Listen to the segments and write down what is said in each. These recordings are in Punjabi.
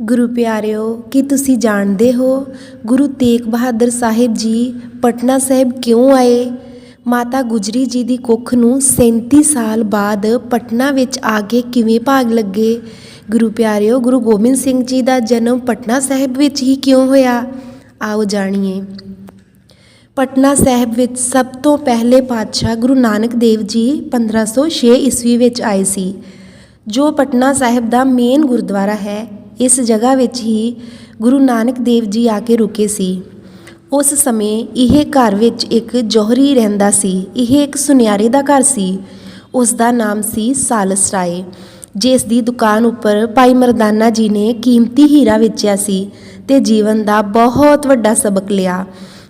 ਗੁਰੂ ਪਿਆਰਿਓ, ਕੀ ਤੁਸੀਂ ਜਾਣਦੇ ਹੋ ਗੁਰੂ ਤੇਗ ਬਹਾਦਰ ਸਾਹਿਬ ਜੀ ਪਟਨਾ ਸਾਹਿਬ ਕਿਉਂ ਆਏ? ਮਾਤਾ ਗੁਜਰੀ ਜੀ ਦੀ ਕੁੱਖ ਨੂੰ 37 ਸਾਲ ਬਾਅਦ ਪਟਨਾ ਵਿੱਚ ਆ ਕੇ ਕਿਵੇਂ ਭਾਗ ਲੱਗੇ? ਗੁਰੂ ਪਿਆਰਿਓ, ਗੁਰੂ ਗੋਬਿੰਦ ਸਿੰਘ ਜੀ ਦਾ ਜਨਮ ਪਟਨਾ ਸਾਹਿਬ ਵਿੱਚ ਹੀ ਕਿਉਂ ਹੋਇਆ? ਆਓ ਜਾਣੀਏ। ਪਟਨਾ ਸਾਹਿਬ ਵਿੱਚ ਸਭ ਤੋਂ ਪਹਿਲੇ ਪਾਤਸ਼ਾਹ ਗੁਰੂ ਨਾਨਕ ਦੇਵ ਜੀ 1506 ਈਸਵੀ ਵਿੱਚ ਆਏ ਸੀ, ਜੋ ਪਟਨਾ ਸਾਹਿਬ ਦਾ ਮੇਨ ਗੁਰਦੁਆਰਾ ਹੈ। ਇਸ ਜਗ੍ਹਾ ਵਿੱਚ ਹੀ ਗੁਰੂ ਨਾਨਕ ਦੇਵ ਜੀ ਆ ਕੇ ਰੁਕੇ ਸੀ। ਉਸ ਸਮੇਂ ਇਹ ਘਰ ਵਿੱਚ ਇੱਕ ਜੋਹਰੀ ਰਹਿੰਦਾ ਸੀ। ਇਹ ਇੱਕ ਸੁਨਿਆਰੇ ਦਾ ਘਰ ਸੀ। ਉਸ ਦਾ ਨਾਮ ਸੀ ਸਾਲਸ ਰਾਏ। ਜਿਸ ਦੀ ਦੁਕਾਨ ਉੱਪਰ ਭਾਈ ਮਰਦਾਨਾ ਜੀ ਨੇ ਕੀਮਤੀ ਹੀਰਾ ਵੇਚਿਆ ਸੀ ਤੇ ਜੀਵਨ ਦਾ ਬਹੁਤ ਵੱਡਾ ਸਬਕ ਲਿਆ।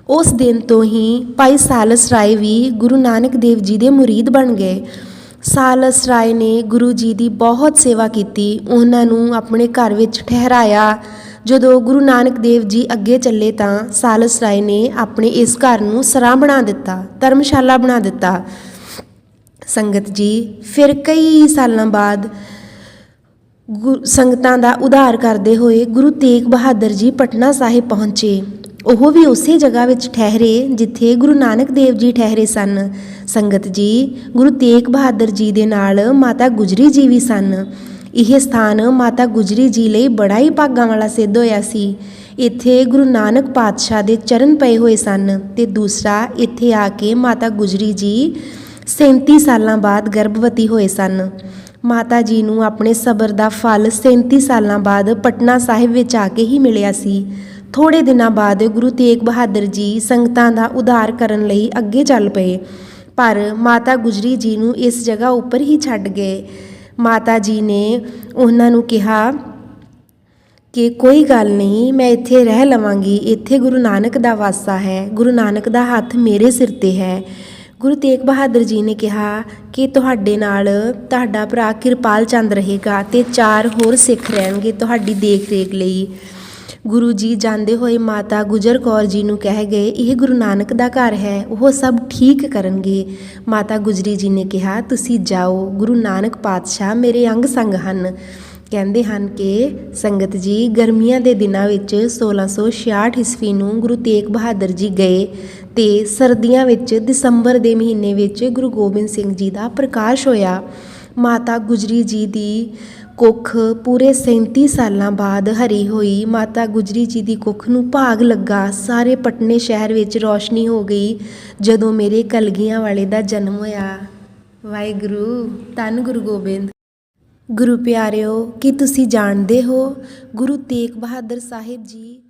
ਉਸ ਦਿਨ ਤੋਂ ਹੀ ਭਾਈ ਸਾਲਸ ਰਾਏ ਵੀ ਗੁਰੂ ਨਾਨਕ ਦੇਵ ਜੀ ਦੇ ਮੁਰੀਦ ਬਣ ਗਏ। ਸਾਲਸ ਰਾਏ ਨੇ ਗੁਰੂ ਜੀ ਦੀ ਬਹੁਤ ਸੇਵਾ ਕੀਤੀ, ਉਹਨਾਂ ਨੂੰ ਆਪਣੇ ਘਰ ਵਿੱਚ ਠਹਿਰਾਇਆ। ਜਦੋਂ ਗੁਰੂ ਨਾਨਕ ਦੇਵ ਜੀ ਅੱਗੇ ਚੱਲੇ ਤਾਂ ਸਾਲਸ ਰਾਏ ਨੇ ਆਪਣੇ ਇਸ ਘਰ ਨੂੰ ਸਰਾਂ ਬਣਾ ਦਿੱਤਾ, ਧਰਮਸ਼ਾਲਾ ਬਣਾ ਦਿੱਤਾ। ਸੰਗਤ ਜੀ, ਫਿਰ ਕਈ ਸਾਲਾਂ ਬਾਅਦ ਗੁ- ਸੰਗਤਾਂ ਦਾ ਉਧਾਰ ਕਰਦੇ ਹੋਏ ਗੁਰੂ ਤੇਗ ਬਹਾਦਰ ਜੀ ਪਟਨਾ ਸਾਹਿਬ ਪਹੁੰਚੇ। ਉਹ ਵੀ ਉਸੇ ਜਗ੍ਹਾ ਵਿੱਚ ਠਹਿਰੇ ਜਿੱਥੇ ਗੁਰੂ ਨਾਨਕ ਦੇਵ ਜੀ ਠਹਿਰੇ ਸਨ। ਸੰਗਤ ਜੀ, ਗੁਰੂ ਤੇਗ ਬਹਾਦਰ ਜੀ ਦੇ ਨਾਲ ਮਾਤਾ ਗੁਜਰੀ ਜੀ ਵੀ ਸਨ। ਇਹ ਸਥਾਨ ਮਾਤਾ ਗੁਜਰੀ ਜੀ ਲਈ ਬੜਾ ਹੀ ਭਾਗਾਂ ਵਾਲਾ ਸਿੱਧ ਹੋਇਆ ਸੀ। ਇੱਥੇ ਗੁਰੂ ਨਾਨਕ ਪਾਤਸ਼ਾਹ ਦੇ ਚਰਨ ਪਏ ਹੋਏ ਸਨ ਤੇ ਦੂਸਰਾ ਇੱਥੇ ਆ ਕੇ ਮਾਤਾ ਗੁਜਰੀ ਜੀ 37 ਸਾਲਾਂ ਬਾਅਦ ਗਰਭਵਤੀ ਹੋਏ ਸਨ। ਮਾਤਾ ਜੀ ਨੂੰ ਆਪਣੇ ਸਬਰ ਦਾ ਫਲ 37 ਸਾਲਾਂ ਬਾਅਦ ਪਟਨਾ ਸਾਹਿਬ ਵਿੱਚ ਆ ਕੇ ਹੀ ਮਿਲਿਆ ਸੀ। ਥੋੜੇ ਦਿਨਾਂ ਬਾਅਦ ਗੁਰੂ ਤੇਗ ਬਹਾਦਰ ਜੀ ਸੰਗਤਾਂ ਦਾ ਉਧਾਰ ਕਰਨ ਲਈ ਅੱਗੇ ਚੱਲ ਪਏ। ਪਰ ਮਾਤਾ ਗੁਜਰੀ ਜੀ ਨੂੰ ਇਸ ਜਗ੍ਹਾ ਉੱਪਰ ਹੀ ਛੱਡ ਗਏ। ਮਾਤਾ ਜੀ ਨੇ ਉਹਨਾਂ ਨੂੰ ਕਿਹਾ ਕਿ ਕੋਈ ਗੱਲ ਨਹੀਂ, ਮੈਂ ਇੱਥੇ ਰਹਿ ਲਵਾਂਗੀ। ਇੱਥੇ ਗੁਰੂ ਨਾਨਕ ਦਾ ਵਾਸਾ ਹੈ। ਗੁਰੂ ਨਾਨਕ ਦਾ ਹੱਥ ਮੇਰੇ ਸਿਰ ਤੇ ਹੈ। ਗੁਰੂ ਤੇਗ ਬਹਾਦਰ ਜੀ ਨੇ ਕਿਹਾ ਕਿ ਤੁਹਾਡੇ ਨਾਲ ਤੁਹਾਡਾ ਭਰਾ ਕਿਰਪਾਲ ਚੰਦ ਰਹੇਗਾ ਤੇ ਚਾਰ ਹੋਰ ਸਿੱਖ ਰਹਿਣਗੇ ਤੁਹਾਡੀ ਦੇਖ ਰੇਖ ਲਈ। ਗੁਰੂ ਜੀ ਜਾਂਦੇ ਹੋਏ ਮਾਤਾ ਗੁਜਰ ਕੌਰ ਜੀ ਨੂੰ ਕਹਿ ਗਏ, ਇਹ ਗੁਰੂ ਨਾਨਕ ਦਾ ਘਰ ਹੈ, ਉਹ ਸਭ ਠੀਕ ਕਰਨਗੇ। ਮਾਤਾ ਗੁਜਰੀ ਜੀ ਨੇ ਕਿਹਾ, ਤੁਸੀਂ ਜਾਓ, ਗੁਰੂ ਨਾਨਕ ਪਾਤਸ਼ਾਹ ਮੇਰੇ ਅੰਗ ਸੰਗ ਹਨ। ਕਹਿੰਦੇ ਹਨ ਕਿ ਸੰਗਤ ਜੀ, ਗਰਮੀਆਂ ਦੇ ਦਿਨਾਂ ਵਿੱਚ 1666 ਈਸਵੀ ਨੂੰ ਗੁਰੂ ਤੇਗ ਬਹਾਦਰ ਜੀ ਗਏ ਤੇ ਸਰਦੀਆਂ ਵਿੱਚ ਦਸੰਬਰ ਦੇ ਮਹੀਨੇ ਵਿੱਚ ਗੁਰੂ ਗੋਬਿੰਦ ਸਿੰਘ ਜੀ ਦਾ ਪ੍ਰਕਾਸ਼ ਹੋਇਆ। ਮਾਤਾ ਗੁਜਰੀ ਜੀ ਦੀ ਕੁੱਖ ਪੂਰੇ 37 ਸਾਲਾਂ ਬਾਅਦ ਹਰੀ ਹੋਈ। ਮਾਤਾ ਗੁਜਰੀ ਜੀ ਦੀ ਕੁੱਖ ਨੂੰ ਭਾਗ ਲੱਗਾ। ਸਾਰੇ ਪਟਨੇ ਸ਼ਹਿਰ ਵਿੱਚ ਰੌਸ਼ਨੀ ਹੋ ਗਈ ਜਦੋਂ ਮੇਰੇ ਕਲਗੀਆਂ ਵਾਲੇ ਦਾ ਜਨਮ ਹੋਇਆ। ਵਾਹਿਗੁਰੂ, ਧੰਨ ਗੁਰੂ ਗੋਬਿੰਦ। ਗੁਰੂ ਪਿਆਰਿਓ, ਕੀ ਤੁਸੀਂ ਜਾਣਦੇ ਹੋ? ਗੁਰੂ ਤੇਗ ਬਹਾਦਰ ਸਾਹਿਬ ਜੀ